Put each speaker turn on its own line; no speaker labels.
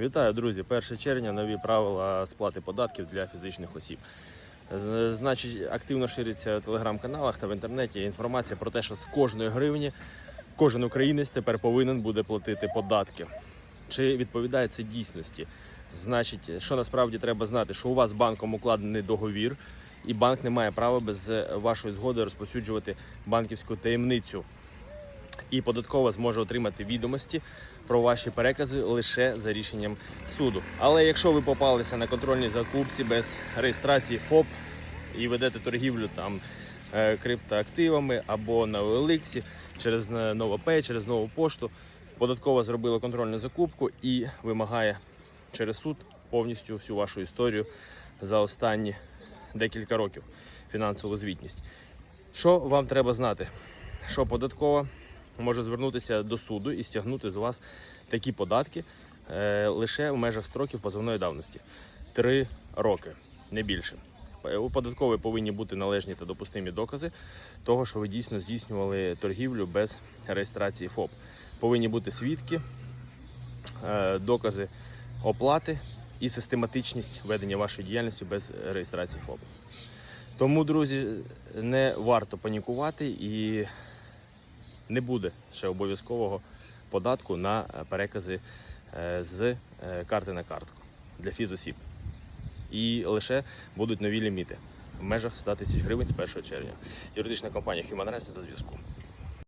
Вітаю, друзі! 1 червня нові правила сплати податків для фізичних осіб. Значить, активно шириться в телеграм-каналах та в інтернеті інформація про те, що з кожної гривні кожен українець тепер повинен буде платити податки. Чи відповідає це дійсності? Значить, що насправді треба знати, що у вас з банком укладений договір, і банк не має права без вашої згоди розповсюджувати банківську таємницю. І податкова зможе отримати відомості про ваші перекази лише за рішенням суду. Але якщо ви попалися на контрольній закупці без реєстрації ФОП і ведете торгівлю там е, криптоактивами або на OLX, через NovaPay, через нову пошту, податкова зробила контрольну закупку і вимагає через суд повністю всю вашу історію за останні декілька років фінансову звітність. Що вам треба знати? Що податкова може звернутися до суду і стягнути з вас такі податки е, лише в межах строків позовної давності три роки, не більше. Е, У податкової повинні бути належні та допустимі докази того, що ви дійсно здійснювали торгівлю без реєстрації ФОП. Повинні бути свідки, е, докази оплати і систематичність ведення вашої діяльності без реєстрації ФОП. Тому, друзі, не варто панікувати і не буде ще обов'язкового податку на е, перекази е, з е, карти на картку для фізосіб. І лише будуть нові ліміти в межах 100 тисяч гривень з 1 червня. Юридична компанія Human Rights до зв'язку.